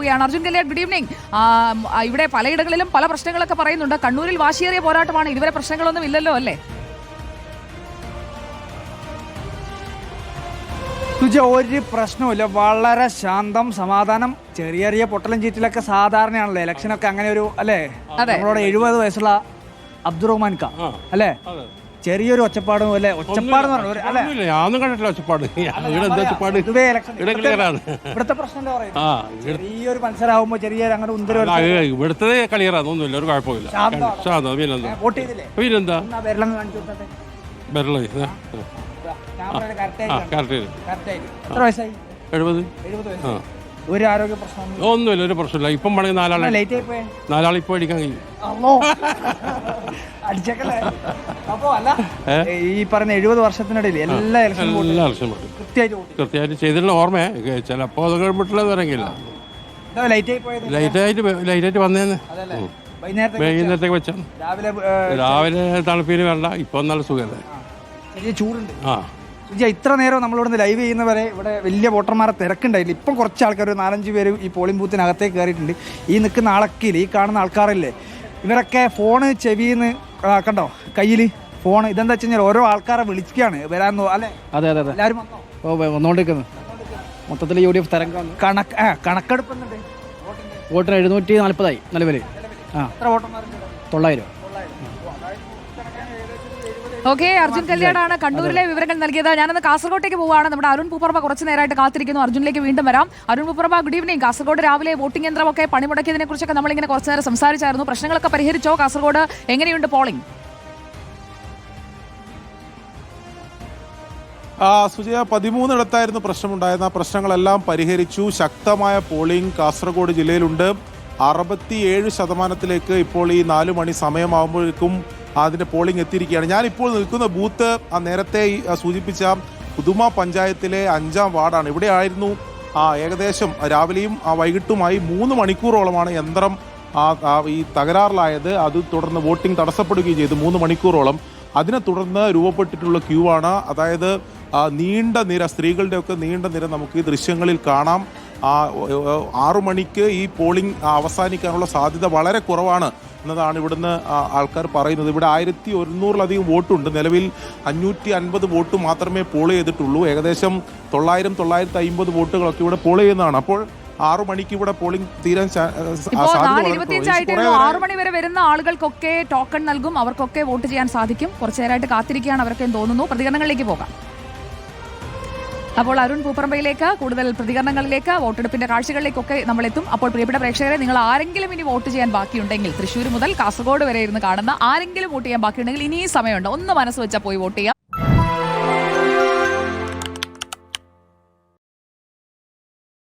പോവുകയാണ്. Arjun Kalyan good evening ഇവിടെ പലയിടങ്ങളിലും പല പ്രശ്നങ്ങളൊക്കെ പറയുന്നുണ്ട്. കണ്ണൂരിൽ വാശിയേറിയ പോരാട്ടമാണ്. ഇതുവരെ പ്രശ്നങ്ങളൊന്നും ഇല്ലല്ലോ അല്ലേ? തുജ ഒരു പ്രശ്നവുമില്ല. വളരെ ശാന്തം സമാധാനം. ചെറിയ ചെറിയ പൊട്ടലും ചീറ്റിലൊക്കെ സാധാരണയാണല്ലോ? ഇലക്ഷനൊക്കെ അങ്ങനെ ഒരു അല്ലേ. നമ്മളോട് എഴുപത് വയസ്സുള്ള അബ്ദുറഹ്മാൻ ഖാ അല്ലേ? ചെറിയൊരു ഒച്ചപ്പാടും പോലെ ഒച്ചപ്പാട് എന്ന് പറഞ്ഞാൽ ഒരു- അല്ലേ? ഒന്നുമില്ല ഞാനൊന്നും കണ്ടിട്ടില്ല ഒച്ചപ്പാട്. ഇവിടെ എന്താ ഒച്ചപ്പാട്? പൊതുവേ election ഇവിടെ ക്ലിയർ ആണ്. ഇവിടുത്തെ പ്രശ്നം എന്താ പറയുന്നത് ആ ഇവിടെ ചെറിയൊരു മത്സരമാകുമ്പോ ചെറിയ അങ്ങനെ ഉന്തര ആ, ഇവിടുത്തെ ക്ലിയർ ആണ്. ഒന്നുമില്ല ഒരു കുഴപ്പമില്ല ശാന്തമാണ്. ശാന്തം പിന്നെന്താ വോട്ട് ചെയ്തില്ലേ? പിന്നെന്താ എന്നാ വിരലങ്ങ് കാണിച്ചു കൊടുത്തേ? ബെറൾ ക്യാമറയുടെ കറക്റ്റ് ആ ആയിട്ട് കറക്റ്റ് കറക്റ്റ് ആയിട്ട് എത്ര വയസ്സായി? എഴുപത്. എഴുപത് ആ. വയസ്സ് ഒരു ആരോഗ്യ പ്രശ്നം ഒന്നുമില്ല ഒരു പ്രശ്നമില്ല. ഇപ്പം വേണമെങ്കിൽ നാലാളെ ലേറ്റ് ആയി പോയേ നാലാളെ ഇപ്പോൾ അടിക്കാൻ കഴിയും അമ്മോ. അടിച്ചേക്കല്ലേ? അപ്പോ അല്ല ഈ പറഞ്ഞ എഴുപത് വർഷത്തിനിടയിൽ എല്ലാ ഇലക്ഷൻ എല്ലാ വർഷവും വരും കൃത്യമായിട്ട് വോട്ട് കൃത്യമായിട്ട് ചെയ്തിട്ടുള്ള ഓർമ്മയെ. ചിലപ്പോൾ അത് കഴിപ്പിട്ടുള്ളത് ഇറങ്ങില്ല ഇതാ ലേറ്റ് ആയി പോയത് ലൈറ്റായിട്ട് ലൈറ്റായിട്ട് വന്നേന്ന്. അതല്ലേ. വൈകുന്നേരത്തെ വൈകുന്നേരത്തേക്ക് വെച്ചാൽ രാവിലെ ഏ, രാവിലെ തണുപ്പിന് വേണ്ട ഇപ്പം നല്ല സുഖമല്ലേ ചെറിയ ചൂടുണ്ട്. ആ. സുജി ഇത്ര നേരം നമ്മളിവിടുന്ന് ലൈവ് ചെയ്യുന്നവരെ ഇവിടെ വലിയ വോട്ടർമാരെ തിരക്കുണ്ടായില്ല ഇപ്പം കുറച്ച് ആൾക്കാർ ഒരു നാലഞ്ച് പേര് ഈ പോളിംഗ് ബൂത്തിനകത്തേക്ക് കയറിയിട്ടുണ്ട്. ഈ നിൽക്കുന്ന ആളക്കിൽ ഈ കാണുന്ന ആൾക്കാരല്ലേ? ഇവരൊക്കെ ഫോണ് ചെവിന്ന് കണ്ടോ? കയ്യിൽ ഫോൺ ഇതെന്താ വെച്ച് കഴിഞ്ഞാൽ ഓരോ ആൾക്കാരെ വിളിക്കുകയാണ് വരാൻ അല്ലെ? അതെ അതെ അതെ. എല്ലാവരും വന്നോ? ഓ വന്നോണ്ടിരിക്കുന്നു. വന്നുകൊണ്ടിരിക്കുന്നു മൊത്തത്തിൽ യു ഡി എഫ് തരംഗം കണക്ക് ആ കണക്കെടുപ്പ് വോട്ടിന് എഴുന്നൂറ്റി നാൽപ്പതായി നിലവിൽ ആ. എത്ര വോട്ടർമാർ തൊള്ളായിരം. ഓക്കെ അർജുൻ കല്യാണാണ് കണ്ണൂരിലെ വിവരങ്ങൾ നൽകിയത്. ഞാനന്ന് കാസർഗോട്ടേക്ക് പോവുകയാണ്. നമ്മുടെ അരുൺ പൂപ്പർമ കുറച്ച് നേരമായിട്ട് കാത്തിരിക്കുന്നു. അർജുനിലേക്ക് വീണ്ടും വരാം. അരുൺ പൂപ്പർമ ഗുഡ് ഈവനിങ് കാസർഗോഡ് രാവിലെ വോട്ടിംഗ് യന്ത്രമൊക്കെ പണിമുടക്കിയതിനെ കുറിച്ചൊക്കെ നമ്മളിങ്ങനെ കുറച്ച് നേരം സംസാരിച്ചായിരുന്നു. പ്രശ്നങ്ങളൊക്കെ പരിഹരിച്ചോ? കാസർഗോഡ് എങ്ങനെയുണ്ട് പോളിംഗ് ആ, സുജയ പതിമൂന്നിടത്തായിരുന്നു പ്രശ്നമുണ്ടായിരുന്ന ആ പ്രശ്നങ്ങളെല്ലാം പരിഹരിച്ചു. ശക്തമായ പോളിംഗ് കാസർഗോഡ് ജില്ലയിലുണ്ട്. അറുപത്തിയേഴ് ശതമാനത്തിലേക്ക് ഇപ്പോൾ ഈ നാലു മണി സമയമാകുമ്പോഴേക്കും അതിന്റെ പോളിംഗ് എത്തിയിരിക്കുകയാണ്. ഞാനിപ്പോൾ നിൽക്കുന്ന ബൂത്ത് നേരത്തെ സൂചിപ്പിച്ച പുതുമ പഞ്ചായത്തിലെ അഞ്ചാം വാർഡാണ്. ഇവിടെ ആയിരുന്നു ആ ഏകദേശം രാവിലെയും ആ, വൈകിട്ടുമായി മൂന്ന് മണിക്കൂറോളമാണ് യന്ത്രം ആ, ഈ തകരാറിലായത്. അത് തുടർന്ന് വോട്ടിംഗ് തടസ്സപ്പെടുകയും ചെയ്തു മൂന്ന് മണിക്കൂറോളം. അതിനെ തുടർന്ന് രൂപപ്പെട്ടിട്ടുള്ള ക്യൂ ആണ്. അതായത് നീണ്ട നിര സ്ത്രീകളുടെയൊക്കെ നീണ്ട നിര നമുക്ക് ഈ ദൃശ്യങ്ങളിൽ കാണാം. ആറു മണിക്ക് ഈ പോളിംഗ് അവസാനിക്കാനുള്ള സാധ്യത വളരെ കുറവാണ് എന്നതാണ് ഇവിടുന്ന് ആൾക്കാർ പറയുന്നത്. ഇവിടെ ആയിരത്തി ഒരുന്നൂറിലധികം വോട്ടുണ്ട്. നിലവിൽ അഞ്ഞൂറ്റി അൻപത് വോട്ട് മാത്രമേ പോൾ ചെയ്തിട്ടുള്ളൂ. ഏകദേശം തൊള്ളായിരം തൊള്ളായിരത്തി അമ്പത് വോട്ടുകളൊക്കെ ഇവിടെ പോൾ ചെയ്യുന്നതാണ്. അപ്പോൾ ആറു മണിക്ക് ഇവിടെ പോളിംഗ് തീരാൻ ആറു മണി വരെ വരുന്ന ആളുകൾക്കൊക്കെ ടോക്കൺ നൽകും. അവർക്കൊക്കെ വോട്ട് ചെയ്യാൻ സാധിക്കും. കുറച്ചു നേരമായിട്ട് കാത്തിരിക്കുകയാണ് അവർക്ക് തോന്നുന്നു. പ്രതികരണങ്ങളിലേക്ക് പോകാം. അപ്പോൾ അരുൺ പൂപ്പറമ്പയിലേക്ക് കൂടുതൽ പ്രതികരണങ്ങളിലേക്ക് വോട്ടെടുപ്പിന്റെ കാഴ്ചകളിലേക്കൊക്കെ നമ്മൾ എത്തും അപ്പോൾ പ്രിയപ്പെട്ട പ്രേക്ഷകരെ നിങ്ങൾ ആരെങ്കിലും ഇനി വോട്ട് ചെയ്യാൻ ബാക്കിയുണ്ടെങ്കിൽ തൃശ്ശൂർ മുതൽ കാസർഗോഡ് വരെ ഇരുന്ന് കാണുന്ന ആരെങ്കിലും വോട്ട് ചെയ്യാൻ ബാക്കിയുണ്ടെങ്കിൽ ഇനിയും സമയമുണ്ട്. ഒന്ന് മനസ്സ് വെച്ചാൽ പോയി വോട്ട് ചെയ്യാം.